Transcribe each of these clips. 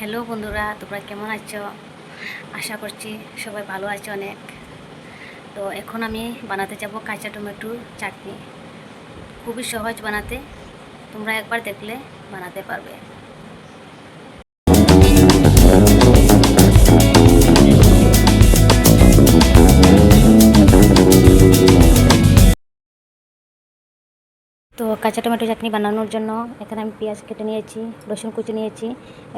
Hello বন্ধুরা, তোমরা কেমন আছো? আশা করছি সবাই ভালো আছো অনেক। তো এখন আমি বানাতে যাব কাঁচা টমেটো চাটনি। খুবই সহজ বানাতে, তোমরা একবার দেখলে বানাতে পারবে। তো কাঁচা টমেটো চাটনি বানানোর জন্য এখানে আমি পেঁয়াজ কেটে নিয়েছি, রসুন কুচি নিয়েছি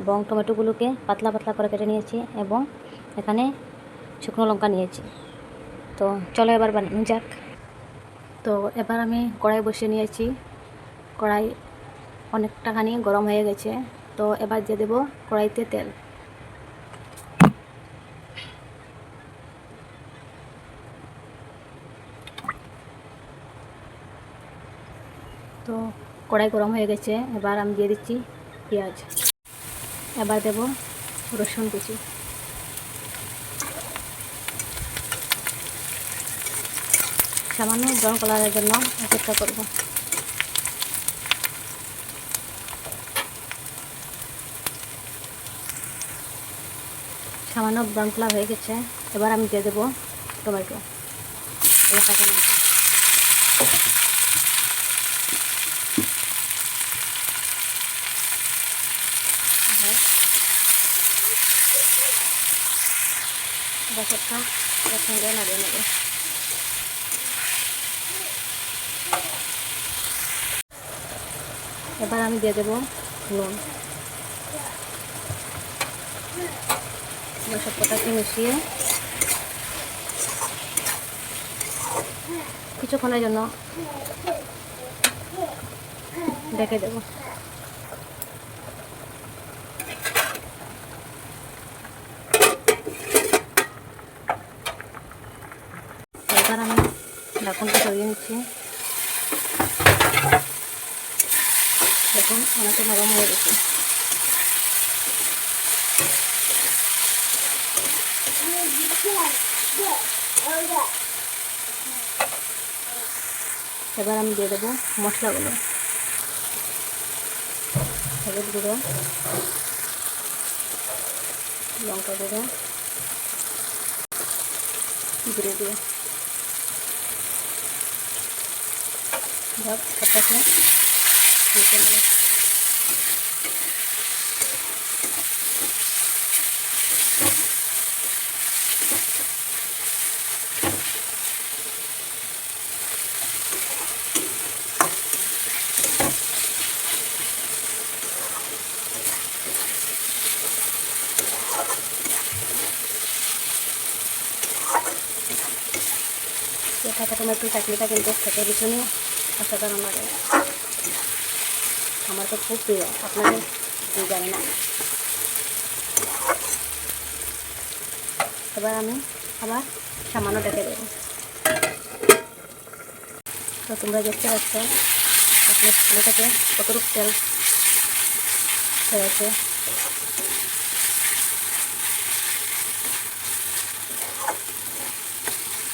এবং টমেটোগুলোকে পাতলা পাতলা করে কেটে নিয়েছি এবং এখানে শুকনো লঙ্কা নিয়েছি। তো চলো এবার বানানো যাক। তো এবার আমি কড়াই বসিয়ে নিয়েছি। কড়াই অনেকটাখানি গরম হয়ে গেছে। তো এবার দিয়ে দেবো কড়াইতে তেল। তো কড়াই গরম হয়ে গেছে, এবার আমি দিয়ে দিচ্ছি পেঁয়াজ। এবার দেব রসুন কুচি। সামান্য ব্রাউন কালারের জন্য অপেক্ষা করব। সামান্য ব্রাউন কালার হয়ে গেছে, এবার আমি দিয়ে দেবো টমেটো। বছরটা একসঙ্গে নাড়িয়ে নেবে এবার আমি দিয়ে দেবো নুন। এবার সব কটাকে মিশিয়ে কিছুক্ষণের জন্য ডেকে দেবো। এবার আমি ঢাকনটা সরিয়ে নিচ্ছি। দেখুন, অনেকটা নরম হয়ে গেছে। এবার আমি দিয়ে দেবো মশলাগুলো। হলুদ গুঁড়ো, লঙ্কা গুঁড়ো, জিরে দিয়ে ভাত পাতাকে নিতে নেবে কাঁচা টমেটো চাটনিটা কিন্তু খেতে অসাধারণ লাগে। আমার তো খুব প্রিয়। আপনাদের জানি না? এবার আমি আবার সামান্য ডেকে দেবো। তো তোমরা দেখতে পাচ্ছ, আপনার ছেলেটাকে কতটুকু তেল হয়েছে।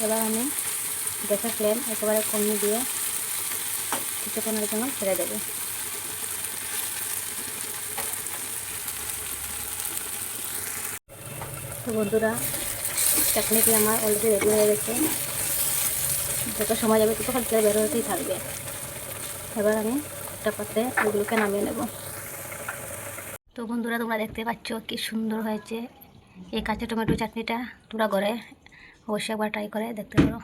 এবার আমি গ্যাসের ফ্লেম একেবারে কমিয়ে দিয়ে কিছুক্ষণের জন্য ছেড়ে দেবো। তো বন্ধুরা চাটনিটি আমার অলরেডি রেডি হয়ে গেছে। যত সময় যাবে, তত তেল বের হতেই থাকবে। এবার আমি একটা পাত্রে ওইগুলোকে নামিয়ে নেব। তো বন্ধুরা, তোমরা দেখতে পাচ্ছ কি সুন্দর হয়েছে। এই কাঁচা টমেটো চাটনিটা তোমরা ঘরে অবশ্যই একবার ট্রাই করে দেখতে পারো।